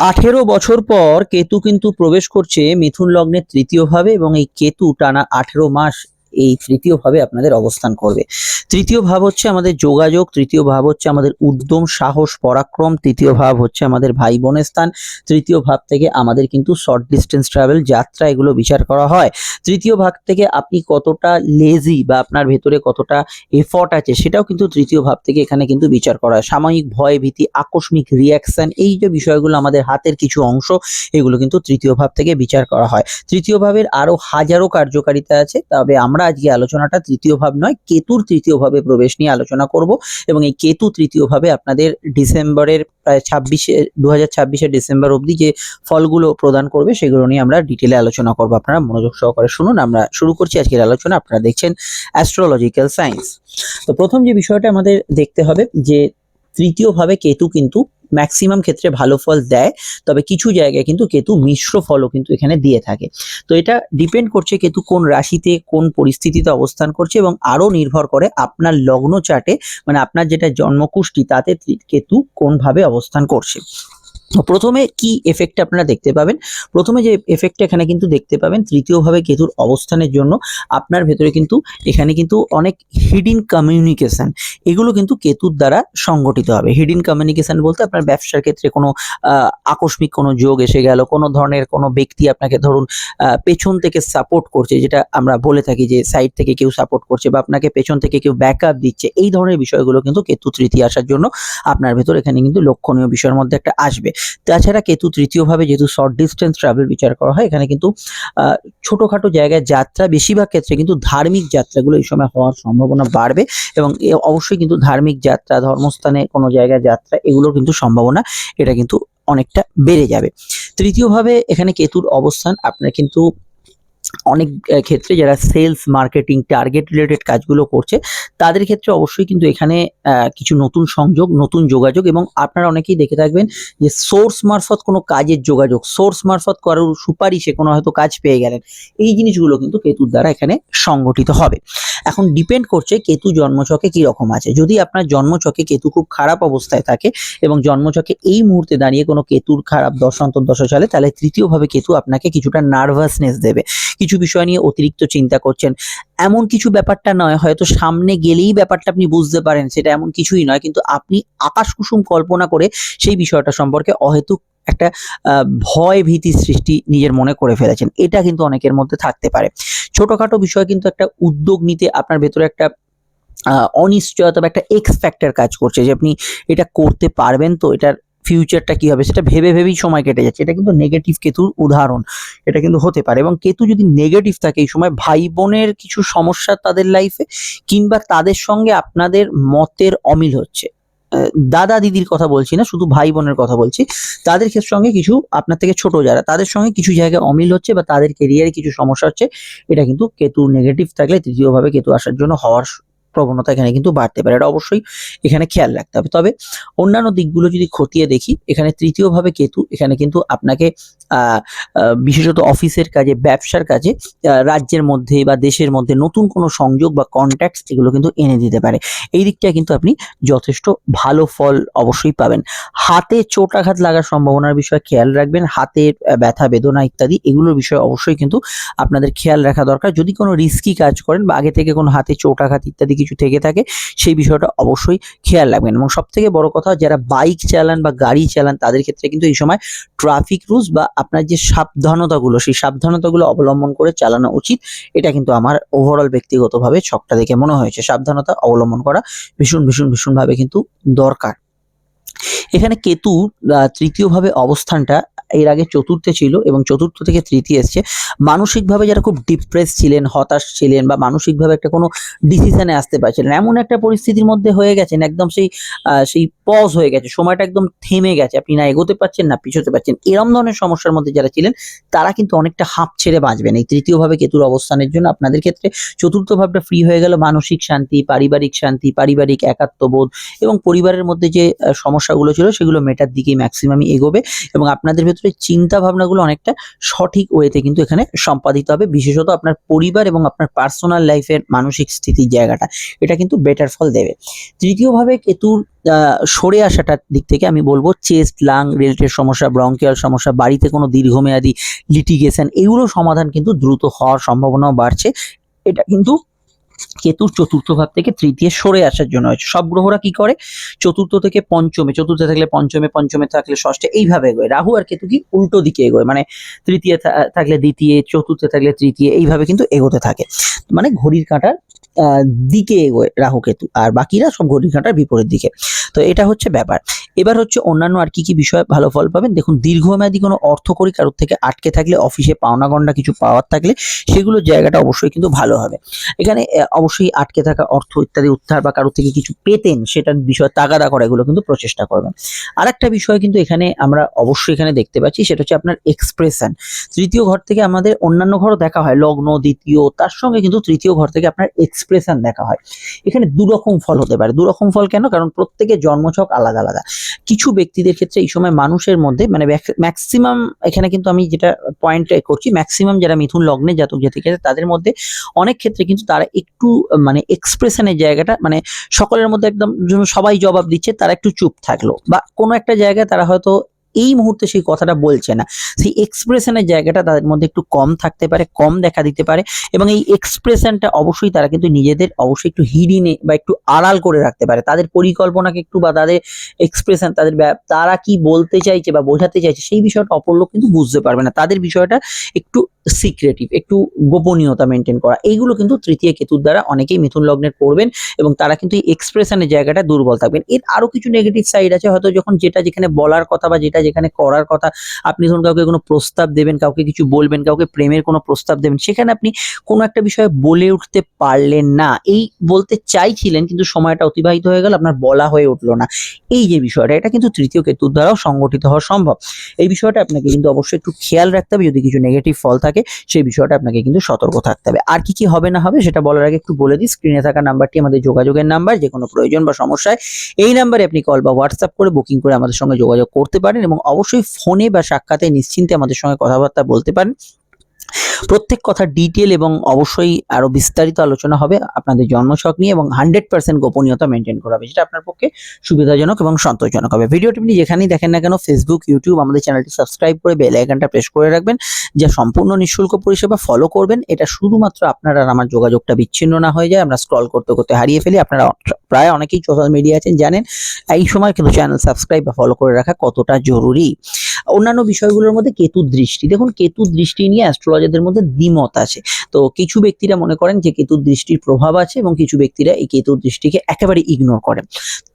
আঠেরো বছর পর কেতু কিন্তু প্রবেশ করছে মিথুন লগ্নের তৃতীয় ভাবে এবং এই কেতু টানা আঠেরো মাস এই তৃতীয় ভাবে আপনাদের অবস্থান করবে। তৃতীয় ভাব হচ্ছে আমাদের যোগাযোগ, তৃতীয় ভাব হচ্ছে আমাদের উদ্যম, সাহস, পরাক্রম, তৃতীয় ভাব হচ্ছে আমাদের ভাই বোনের স্থান, তৃতীয় ভাব থেকে আমাদের কিন্তু শর্ট ডিস্টেন্স ট্রাভেল যাত্রা এগুলো বিচার করা হয়। তৃতীয় ভাগ থেকে আপনি কতটা লেজি বা আপনার ভেতরে কতটা এফর্ট আছে সেটাও কিন্তু তৃতীয় ভাব থেকে এখানে কিন্তু বিচার করা হয়। সাময়িক ভয়, ভীতি, আকস্মিক রিয়াকশন এই যে বিষয়গুলো আমাদের হাতের কিছু অংশ, এগুলো কিন্তু তৃতীয় ভাব থেকে বিচার করা হয়। তৃতীয় ভাবের আরও হাজারো কার্যকারিতা আছে, তবে আমরা আজকে আলোচনাটা তৃতীয় ভাব নয়, কেতুর তৃতীয় ভাবে প্রবেশ নিয়ে আলোচনা করব এবং এই কেতু তৃতীয় ভাবে আপনাদের ডিসেম্বরের প্রায় ছাব্বিশে দু হাজার ডিসেম্বর অবধি যে ফলগুলো প্রদান করবে সেগুলো নিয়ে আমরা ডিটেলে আলোচনা করব। আপনারা মনোযোগ সহকারে শুনুন। আমরা শুরু করছি আজকের আলোচনা। আপনারা দেখছেন অ্যাস্ট্রোলজিক্যাল সায়েন্স তো প্রথম যে বিষয়টা আমাদের দেখতে হবে যে তৃতীয় ভাবে কেতু কিন্তু ম্যাক্সিমাম ক্ষেত্রে ভালো ফল দেয়, তবে কিছু জায়গায় কিন্তু কেতু মিশ্র ফলও কিন্তু এখানে দিয়ে থাকে। তো এটা ডিপেন্ড করছে কেতু কোন রাশিতে, কোন পরিস্থিতিতে অবস্থান করছে এবং আরও নির্ভর করে আপনার লগ্ন চার্টে মানে আপনার যেটা জন্মকুষ্টি তাতে কেতু কোনভাবে অবস্থান করছে। প্রথমে কি এফেক্ট আপনারা দেখতে পাবেন? প্রথমে যে এফেক্টটা এখানে কিন্তু দেখতে পাবেন, তৃতীয়ভাবে কেতুর অবস্থানের জন্য আপনার ভেতরে কিন্তু এখানে কিন্তু অনেক হিডিন কমিউনিকেশন এগুলো কিন্তু কেতুর দ্বারা সংগঠিত হবে। হিডিন কমিউনিকেশন বলতে আপনার ব্যবসার ক্ষেত্রে কোনো আকস্মিক কোনো যোগ এসে গেল, কোনো ধরনের কোনো ব্যক্তি আপনাকে ধরুন পেছন থেকে সাপোর্ট করছে, যেটা আমরা বলে থাকি যে সাইড থেকে কেউ সাপোর্ট করছে বা আপনাকে পেছন থেকে কেউ ব্যাকআপ দিচ্ছে, এই ধরনের বিষয়গুলো কিন্তু কেতু তৃতীয় আসার জন্য আপনার ভেতর এখানে কিন্তু লক্ষণীয় বিষয়ের মধ্যে একটা আসবে। তাছাড়া কেতু তৃতীয়ভাবে যেহেতু শর্ট ডিস্টেন্স ট্রাভেল বিচার করা হয়, এখানে কিন্তু ছোটোখাটো জায়গায় যাত্রা বেশিরভাগ ক্ষেত্রে কিন্তু ধার্মিক যাত্রাগুলো এই সময় হওয়ার সম্ভাবনা বাড়বে এবং অবশ্যই কিন্তু ধার্মিক যাত্রা, ধর্মস্থানে কোনো জায়গায় যাত্রা এগুলোর কিন্তু সম্ভাবনা এটা কিন্তু অনেকটা বেড়ে যাবে। তৃতীয়ভাবে এখানে কেতুর অবস্থান, আপনার কিন্তু অনেক ক্ষেত্রে যারা সেলস মার্কেটিং টার্গেট রিলেটেড কাজগুলো করছে, তাদের ক্ষেত্রে অবশ্যই কিন্তু এখানে কিছু নতুন সংযোগ, নতুন যোগাযোগ এবং আপনারা অনেকেই দেখে থাকবেন যে সোর্স মারফত কোনো কাজের যোগাযোগ সোর্স মারফত কারোর সুপারিশে কোনো হয়তো কাজ পেয়ে গেলেন, এই জিনিসগুলো কিন্তু কেতুর দ্বারা এখানে সংগঠিত হবে। এখন ডিপেন্ড করছে কেতু জন্মচকে কি রকম আছে। যদি আপনার জন্মচকে কেতু খুব খারাপ অবস্থায় থাকে এবং জন্মচকে এই মুহূর্তে দাঁড়িয়ে কোনো কেতুর খারাপ দশা চলে, তাহলে তৃতীয়ভাবে কেতু আপনাকে কিছুটা নার্ভাসনেস দেবে। কিছু বিষয় নিয়ে অতিরিক্ত চিন্তা করছেন। এমন কিছু ব্যাপারটা নয়, হয়তো সামনে গেলেই ব্যাপারটা আপনি বুঝতে পারেন, সেটা এমন কিছুই নয়, কিন্তু আপনি আকাশ কুসুম কল্পনা করে সেই বিষয়টা সম্পর্কে অহেতুক একটা ভয় ভীতি সৃষ্টি নিজের মনে করে ফেলেছেন। এটা কিন্তু অনেকের মধ্যে থাকতে পারে। ছোটখাটো বিষয় কিন্তু একটা উদ্যোগ নিতে আপনার ভেতরে একটা অনিশ্চয়তা বা একটা এক্স ফ্যাক্টর কাজ করছে যে আপনি এটা করতে পারবেন তো, এটার ফিউচারটা কি হবে, সেটা ভেবে ভেবেই সময় কেটে যাচ্ছে। এটা কিন্তু নেগেটিভ কেতুর উদাহরণ। এটা কিন্তু হতে পারে এবং কেতু যদি নেগেটিভ থাকে এই সময় ভাই বোনের কিছু সমস্যা তাদের লাইফে কিংবা তাদের সঙ্গে আপনাদের মতের অমিল হচ্ছে। দাদা দিদির কথা বলছি না, শুধু ভাই বোনের কথা বলছি। তাদের ক্ষেত্রে সঙ্গে কিছু আপনার থেকে ছোট যারা, তাদের সঙ্গে কিছু জায়গায় অমিল হচ্ছে বা তাদের কেরিয়ারে কিছু সমস্যা হচ্ছে, এটা কিন্তু কেতু নেগেটিভ থাকলে তৃতীয়ভাবে কেতু আসার জন্য হওয়ার প্রবণতা এখানে কিন্তু বাড়তে পারে। এটা অবশ্যই এখানে খেয়াল রাখতে হবে। তবে অন্যান্য দিকগুলো যদি খতিয়ে দেখি, এখানে তৃতীয়ভাবে কেতু, এখানে কিন্তু আপনাকে বিশেষত অফিসের কাজে, ব্যবসার কাজে রাজ্যের মধ্যে বা দেশের মধ্যে নতুন কোনো সংযোগ বা কন্ট্যাক্টস এগুলো কিন্তু এনে দিতে পারে। এই দিকটা কিন্তু আপনি যথেষ্ট ভালো ফল অবশ্যই পাবেন। হাতে চোট আঘাত লাগার সম্ভাবনার বিষয়ে খেয়াল রাখবেন। হাতের ব্যথা, বেদনা ইত্যাদি এগুলোর বিষয়ে অবশ্যই কিন্তু আপনাদের খেয়াল রাখা দরকার। যদি কোনো রিস্কি কাজ করেন বা আগে থেকে কোনো হাতে চোট আঘাত ইত্যাদি কিছু থেকে থাকে, সেই বিষয়টা অবশ্যই খেয়াল রাখবেন। এবং সব থেকে বড় কথা, যারা বাইক চালান বা গাড়ি চালান, তাদের ক্ষেত্রে কিন্তু এই সময় ট্রাফিক রুলস বা আপনার যে সাবধানতাগুলো, সেই সাবধানতাগুলো অবলম্বন করে চালানো উচিত। এটা কিন্তু আমার ওভারঅল ব্যক্তিগতভাবে ছকটা দেখে মনে হয়েছে। সাবধানতা অবলম্বন করা ভীষণ ভীষণ, ভীষণভাবে কিন্তু দরকার। এখানে কেতু তৃতীয়ভাবে অবস্থানটা এর আগে চতুর্থে ছিল এবং চতুর্থ থেকে তৃতীয় এসছে। মানসিকভাবে যারা খুব ডিপ্রেস ছিলেন, হতাশ ছিলেন বা মানসিকভাবে একটা কোনো ডিসিশনে আসতে পারছিলেন এমন একটা পরিস্থিতির মধ্যে হয়ে গেছেন, একদম সেই সেই পজ হয়ে গেছে, সময়টা একদম থেমে গেছে, আপনি না এগোতে পারছেন, না পিছোতে পারছেন, এরম ধরনের সমস্যার মধ্যে যারা ছিলেন, তারা কিন্তু অনেকটা হাঁপ ছেড়ে বাঁচবেন। এই তৃতীয়ভাবে কেতুর অবস্থানের জন্য আপনাদের ক্ষেত্রে চতুর্থ ভাবটা ফ্রি হয়ে গেল, মানসিক শান্তি, পারিবারিক শান্তি, পারিবারিক একাত্মবোধ এবং পরিবারের মধ্যে যে সমস্যাগুলো ছিল, সেগুলো মেটার দিকেই ম্যাক্সিমামই এগোবে এবং আপনাদের ভেতরে চিন্তা ভাবনাগুলো অনেকটা সঠিক ওয়েতে কিন্তু এখানে সম্পাদিত হবে, বিশেষত আপনার পরিবার এবং আপনার পার্সোনাল লাইফের মানসিক স্থিতির জায়গাটা, এটা কিন্তু বেটার ফল দেবে। তৃতীয়ভাবে কেতুর সরে আসাটার দিক থেকে আমি বলব চেস্ট লাং রিলেটেড সমস্যা ব্রঙ্কিয়াল সমস্যা, বাড়িতে কোনো দীর্ঘমেয়াদী লিটিগেশন এগুলো সমাধান কিন্তু দ্রুত হওয়ার সম্ভাবনাও বাড়ছে। এটা কিন্তু কেতুর চতুর্থ ভাব থেকে তৃতীয় সরে আসার জন্য হয়েছে। সব গ্রহরা কি করে? চতুর্থ থেকে পঞ্চমে, চতুর্থে থাকলে পঞ্চমে পঞ্চমে থাকলে ষষ্ঠে, এইভাবে এগোয়। রাহু আর কেতু কি উল্টো দিকে এগোয় মানে তৃতীয় থাকলে দ্বিতীয়, চতুর্থে থাকলে তৃতীয়, এইভাবে কিন্তু এগোতে থাকে। মানে ঘড়ির কাঁটার দিকে এগোয় রাহু কেতু আর বাকিরা সব ঘড়ির কাঁটার বিপরীত দিকে। তো এটা হচ্ছে ব্যাপার। এবার হচ্ছে অন্যান্য আর কি কি বিষয়ে ভালো ফল পাবেন? দেখুন, দীর্ঘমেয়াদী কোনো অর্থকরী কারোর থেকে আটকে থাকলে, অফিসে পাওনা গন্ডা কিছু পাওয়ার থাকলে সেগুলোর জায়গাটা অবশ্যই কিন্তু ভালো হবে। এখানে অবশ্যই আটকে থাকা অর্থ ইত্যাদি উদ্ধার বা কারোর থেকে কিছু পেতেন, সেটার বিষয়ে তাগাদা করা, এগুলো কিন্তু প্রচেষ্টা করবেন। আর একটা বিষয় কিন্তু এখানে আমরা অবশ্যই এখানে দেখতে পাচ্ছি, সেটা হচ্ছে আপনার এক্সপ্রেশন। তৃতীয় ঘর থেকে আমাদের অন্যান্য ঘরও দেখা হয়, লগ্ন, দ্বিতীয়, তার সঙ্গে কিন্তু তৃতীয় ঘর থেকে আপনার এক্সপ্রেশন দেখা হয়। এখানে দুরকম ফল হতে পারে। দুরকম ফল কেন? কারণ প্রত্যেকের জন্মছক আলাদা আলাদা। কিছু ব্যক্তিদের ক্ষেত্রে এই সময় মানুষের মধ্যে মানে ম্যাক্সিমাম এখানে কিন্তু আমি যেটা পয়েন্ট করছি, ম্যাক্সিমাম যারা মিথুন লগ্নে জাতক আছে, তাদের মধ্যে অনেক ক্ষেত্রে কিন্তু তারা একটু মানে এক্সপ্রেশনের জায়গাটা মানে সকলের মধ্যে একদম, সবাই জবাব দিচ্ছে, তারা একটু চুপ থাকল। বা কোনো একটা জায়গায় তারা হয়তো এই মুহূর্তে সেই কথাটা বলছে না। সেই এক্সপ্রেশনের জায়গাটা তাদের মধ্যে একটু কম থাকতে পারে, কম দেখা দিতে পারে এবং এই এক্সপ্রেশনটা অবশ্যই তারা কিন্তু নিজেদের অবশ্যই একটু হিডিনে বা একটু আড়াল করে রাখতে পারে। তাদের পরিকল্পনাকে একটু বা তাদের এক্সপ্রেশন তাদের তারা কি বলতে চাইছে বা বোঝাতে চাইছে সেই বিষয়টা অপর লোক কিন্তু বুঝতে পারবে না। তাদের বিষয়টা একটু সিক্রেটিভ একটু গোপনীয়তা মেনটেন করা। এইগুলো কিন্তু তৃতীয় কেতুর দ্বারা অনেকেই মিথুন লগ্নের করবেন এবং তারা কিন্তু এই এক্সপ্রেশনের জায়গাটা দুর্বল থাকবেন। এর আরও কিছু নেগেটিভ সাইড আছে, হয়তো যখন যেটা যেখানে বলার কথা বা যেটা যেখানে করার কথা, আপনি ধরুন কাউকে কোনো প্রস্তাব দেবেন, কাউকে কিছু বলবেন, কাউকে প্রেমের কোনো প্রস্তাব দেবেন, সেখানে আপনি কোনো একটা বিষয়ে বলে উঠতে পারলেন না। এই বলতে চাইছিলেন কিন্তু সময়টা অতিবাহিত হয়ে গেল, আপনার বলা হয়ে উঠল না। এই যে বিষয়টা, এটা কিন্তু তৃতীয় কেতুর দ্বারাও সংগঠিত হওয়া সম্ভব। এই বিষয়টা আপনাকে কিন্তু অবশ্যই একটু খেয়াল রাখতে হবে, যদি কিছু নেগেটিভ ফল থাকে সেই বিষয়টা আপনাকে কিন্তু সতর্ক থাকতে হবে। আর কি কি হবে না হবে সেটা বলার আগে একটু বলে দিই স্ক্রিনে থাকা নাম্বারটি আমাদের যোগাযোগের নাম্বার যে কোনো প্রয়োজন বা সমস্যায়, এই নাম্বারে আপনি কল বা হোয়াটসঅ্যাপ করে বুকিং করে আমাদের সঙ্গে যোগাযোগ করতে পারেন এবং অবশ্যই ফোনে বা সাক্ষাতে নিশ্চিন্তে আমাদের সঙ্গে কথাবার্তা বলতে পারেন। প্রত্যেক কথা ডিটেল এবং অবশ্যই আরও বিস্তারিত আলোচনা হবে আপনাদের জন্মছক নিয়ে এবং হান্ড্রেড পার্সেন্ট গোপনীয়তা মেনটেন করা হবে, যেটা আপনার পক্ষে সুবিধাজনক এবং সন্তোষজনক হবে। ভিডিওটি আপনি যেখানেই দেখেন না কেন ফেসবুক ইউটিউব আমাদের চ্যানেলটি সাবস্ক্রাইব করে বেল আইকনটা প্রেস করে রাখবেন, যা সম্পূর্ণ নিঃশুল্ক পরিষেবা ফলো করবেন। এটা শুধুমাত্র আপনার আর আমার যোগাযোগটা বিচ্ছিন্ন না হয়ে যায়, আমরা স্ক্রল করতে করতে হারিয়ে ফেলি। আপনারা প্রায় অনেকেই সোশ্যাল মিডিয়া আছেন, জানেন, এই সময় কিন্তু চ্যানেল সাবস্ক্রাইব বা ফলো করে রাখা কতটা জরুরি। অন্যান্য বিষয়গুলোর মধ্যে কেতুর দৃষ্টি। দেখুন, কেতুর দৃষ্টি নিয়ে অ্যাস্ট্রোলজারদের মধ্যে দ্বিমত আছে। তো কিছু ব্যক্তিরা মনে করেন যে কেতুর দৃষ্টির প্রভাব আছে এবং কিছু ব্যক্তিরা এই কেতুর দৃষ্টিকে একেবারে ইগনোর করেন।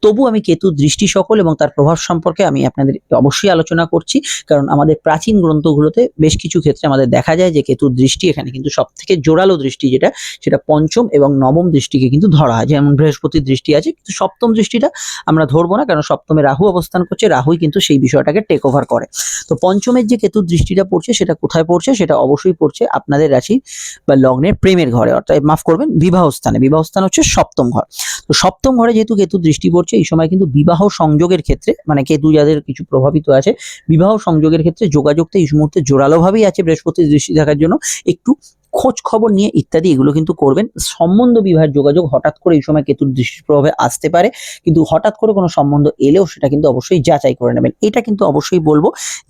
তবু আমি কেতুর দৃষ্টি সকল এবং তার প্রভাব সম্পর্কে আমি আপনাদের অবশ্যই আলোচনা করছি, কারণ আমাদের প্রাচীন গ্রন্থগুলোতে বেশ কিছু ক্ষেত্রে আমাদের দেখা যায় যে কেতুর দৃষ্টি এখানে কিন্তু সব থেকে জোরালো দৃষ্টি যেটা, সেটা পঞ্চম এবং নবম দৃষ্টিকে কিন্তু ধরা হয়। যেমন বৃহস্পতির দৃষ্টি আছে, কিন্তু সপ্তম দৃষ্টিটা আমরা ধরবো না, কারণ সপ্তমে রাহু অবস্থান করছে, রাহুই কিন্তু সেই বিষয়টাকে টেক ওভার করে। তো পঞ্চমের যে কেতু দৃষ্টিটা পড়ছে, সেটা কোথায় পড়ছে? সেটা অবশ্যই পড়ছে আপনাদের রাশি বা লগ্নের প্রেমের ঘরে। অর্থাৎ মাফ করবেন, বিবাহ স্থানে। বিবাহ স্থান হচ্ছে সপ্তম ঘর। তো সপ্তম ঘরে যেহেতু কেতু দৃষ্টি পড়ছে, এই সময় কিন্তু বিবাহ সংযোগের ক্ষেত্রে মানে কেতু যাদের কিছু প্রভাবিত আছে, বিবাহ সংযোগের ক্ষেত্রে যোগাযোগটা এই মুহূর্তে জোরালোভাবেই আছে বৃহস্পতির দৃষ্টি থাকার জন্য। একটু খোঁজ খবর নিয়ে ইত্যাদি এগুলো কিন্তু করবেন। সম্বন্ধ বিবাহের যোগাযোগ হঠাৎ করে এই সময় কেতুর দৃষ্টির প্রভাবে আসতে পারে। কিন্তু হঠাৎ করে কোনো সম্বন্ধ এলেও সেটা কিন্তু অবশ্যই যাচাই করে নেবেন। এটা কিন্তু অবশ্যই বলব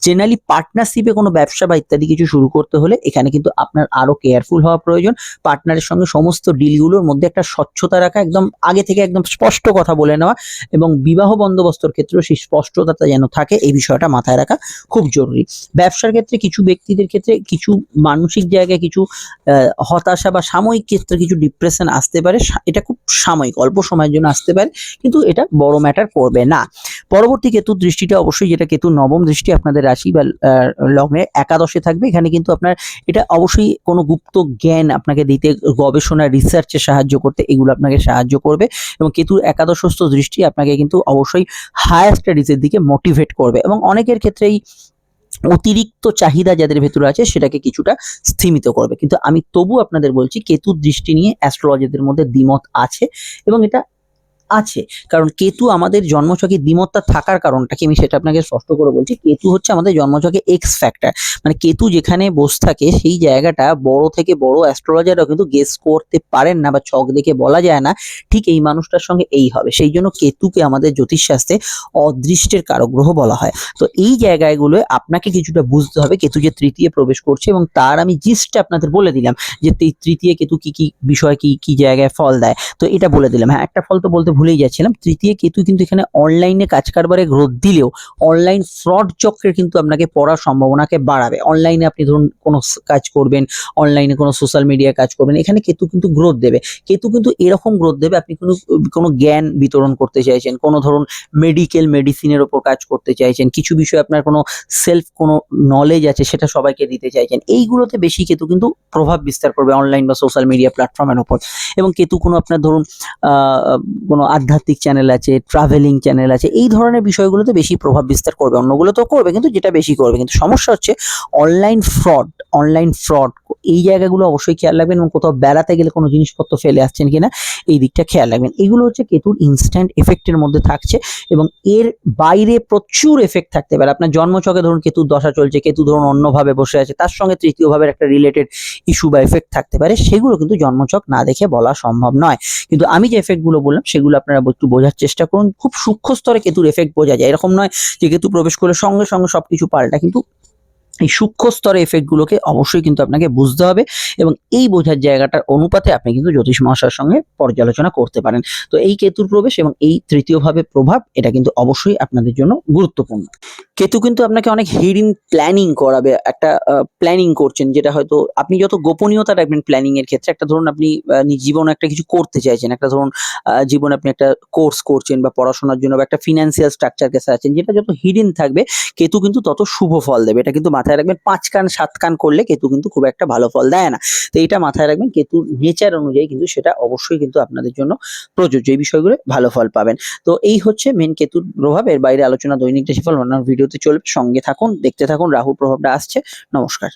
জেনারেলি পার্টনারশিপে কোনো ব্যবসা বা ইত্যাদি কিছু শুরু করতে হলে এখানে কিন্তু আপনার আরও কেয়ারফুল হওয়া প্রয়োজন। পার্টনারের সঙ্গে সমস্ত ডিলগুলোর মধ্যে একটা স্বচ্ছতা রাখা, একদম আগে থেকে একদম স্পষ্ট কথা বলে নেওয়া এবং বিবাহ বন্দোবস্তর ক্ষেত্রেও সেই স্পষ্টতা যেন থাকে, এই বিষয়টা মাথায় রাখা খুব জরুরি। ব্যবসার ক্ষেত্রে কিছু ব্যক্তিদের ক্ষেত্রে কিছু মানসিক জায়গায় কিছু হতাশা বা সাময়িক ক্ষেত্রে কিছু ডিপ্রেশন আসতে পারে। এটা খুব সাময়িক, অল্প সময়ের জন্য আসতে পারে, কিন্তু এটা বড় ম্যাটার করবে না। পরবর্তী কেতুর দৃষ্টিটা অবশ্যই যেটা কেতু নবম দৃষ্টি আপনাদের রাশি বা লগ্নে একাদশে থাকবে। এখানে কিন্তু আপনার এটা অবশ্যই কোনো গুপ্ত জ্ঞান আপনাকে দিতে, গবেষণা রিসার্চে সাহায্য করতে এগুলো আপনাকে সাহায্য করবে এবং কেতুর একাদশস্থ দৃষ্টি আপনাকে কিন্তু অবশ্যই হায়ার স্টাডিজের দিকে মোটিভেট করবে। এবং অনেকের ক্ষেত্রেই অতিরিক্ত চাহিদা যাদের ভেতরে আছে সেটাকে কিছুটা স্থিমিত করবে। কিন্তু আমি তবু আপনাদের বলছি কেতুর দৃষ্টি নিয়ে অ্যাস্ট্রোলজিদের মধ্যে দ্বিমত আছে এবং এটা আছে। কারণ কেতু আমাদের জন্মছকে দ্বিমত্তা থাকার কারণটা কি আমি সেটা আপনাকে স্পষ্ট করে বলছি, কেতু হচ্ছে আমাদের জন্মছকে এক্স ফ্যাক্টর মানে কেতু যেখানে বসে থাকে সেই জায়গাটা বড় থেকে বড় অ্যাস্ট্রোলজারও কিন্তু গেস করতে পারেন না বা ছক দেখে বলা যায় না, ঠিক এই মানুষটার সঙ্গে এই হবে। সেই জন্য কেতুকে আমাদের জ্যোতিষশাস্ত্রে অদৃষ্টের কারক গ্রহ বলা হয়। তো এই জায়গাগুলোয় আপনাকে কিছুটা বুঝতে হবে, কেতু যে তৃতীয় প্রবেশ করছে এবং তার আমি জিস্টটা আপনাদের বলে দিলাম যে তৃতীয় কেতু কি কি বিষয় কি কি জায়গায় ফল দেয়। তো এটা বলে দিলাম। হ্যাঁ একটা ফল তো বলতে ভুলেই যাচ্ছিলাম। তৃতীয় কেতু কিন্তু এখানে অনলাইনে কাজ কারবারে গ্রোথ দিলেও অনলাইন ফ্রড চক্রের কিন্তু আপনাকে পড়ার সম্ভাবনাকে বাড়াবে। অনলাইনে আপনি ধরুন কোনো কাজ করবেন অনলাইনে কোনো সোশ্যাল মিডিয়ায় কাজ করবেন, এখানে কেতু কিন্তু গ্রোথ দেবে। কেতু কিন্তু এরকম গ্রোথ দেবে, আপনি কোনো কোনো জ্ঞান বিতরণ করতে চাইছেন, কোনো ধরুন মেডিকেল মেডিসিনের ওপর কাজ করতে চাইছেন, কিছু বিষয়ে আপনার কোনো সেলফ কোনো নলেজ আছে সেটা সবাইকে দিতে চাইছেন, এইগুলোতে বেশি কেতু কিন্তু প্রভাব বিস্তার করবে অনলাইন বা সোশ্যাল মিডিয়া প্ল্যাটফর্মের ওপর। এবং কেতু কোনো আপনার ধরুন কোনো আধ্যাত্মিক চ্যানেল আছে ট্রাভেলিং চ্যানেল আছে, এই ধরনের বিষয়গুলোতে বেশি প্রভাব বিস্তার করবে। অন্যগুলো তো করবে, কিন্তু যেটা বেশি করবে। কিন্তু সমস্যা হচ্ছে অনলাইন ফ্রড অনলাইন ফ্রড এই জায়গাগুলো অবশ্যই খেয়াল রাখবেন এবং কোথাও বেড়াতে গেলে কোনো জিনিসপত্র ফেলে আসছেন কিনা, এই দিকটা খেয়াল রাখবেন। এগুলো হচ্ছে কেতুর ইনস্ট্যান্ট এফেক্টের মধ্যে থাকছে এবং এর বাইরে প্রচুর এফেক্ট থাকতে পারে। আপনার জন্মছকে ধরুন কেতুর দশা চলছে, কেতু ধরুন অন্যভাবে বসে আছে, তার সঙ্গে তৃতীয়ভাবে একটা রিলেটেড ইস্যু বা এফেক্ট থাকতে পারে, সেগুলো কিন্তু জন্মছক না দেখে বলা সম্ভব নয়। কিন্তু আমি যে এফেক্টগুলো বললাম, সেগুলো আপনারা একটু বোঝার চেষ্টা করুন। খুব সূক্ষ্ম স্তরে কেতুর এফেক্ট বোঝা যায়। এরকম নয় যে কেতু প্রবেশ করলে সঙ্গে সঙ্গে সব কিছু পাল্টা, কিন্তু এই সূক্ষ্ম স্তরে এফেক্টগুলোকে অবশ্যই কিন্তু আপনাকে বুঝতে হবে এবং এই বোঝার জায়গাটার অনুপাতে আপনি কিন্তু জ্যোতিষ মহাশয়ের সঙ্গে পর্যালোচনা করতে পারেন। তো এই কেতুর প্রবেশ এবং এই তৃতীয়ভাবে প্রভাব, এটা কিন্তু অবশ্যই আপনাদের জন্য গুরুত্বপূর্ণ। কেতু কিন্তু আপনাকে অনেক হিডিন প্ল্যানিং করাবে, একটা প্ল্যানিং করছেন যেটা হয়তো আপনি যত গোপনীয়তা রাখবেন প্ল্যানিং এর ক্ষেত্রে, একটা ধরুন আপনি জীবনে একটা কিছু করতে চাইছেন, একটা ধরুন জীবনে আপনি একটা কোর্স করছেন বা পড়াশোনার জন্য বা একটা ফিনান্সিয়াল স্ট্রাকচারকে সাজাচ্ছেন যেটা যত হিডিন থাকবে, কেতু কিন্তু তত শুভ ফল দেবে। এটা কিন্তু মাথায় রাখবেন, পাঁচ কান, সাত কান করলে কেতু কিন্তু খুব একটা ভালো ফল দেয় না। তো এটা মাথায় রাখবেন, কেতুর নেচার অনুযায়ী কিন্তু সেটা অবশ্যই কিন্তু আপনাদের জন্য প্রযোজ্য। এই বিষয়গুলো ভালো ফল পাবেন। তো এই হচ্ছে মেন কেতুর প্রভাবের বাইরে আলোচনা, দৈনিক রাশিফল, অন্যান্য ভিডিওতে চলবে সঙ্গে থাকুন দেখতে থাকুন রাহুর প্রভাবটা আসছে নমস্কার।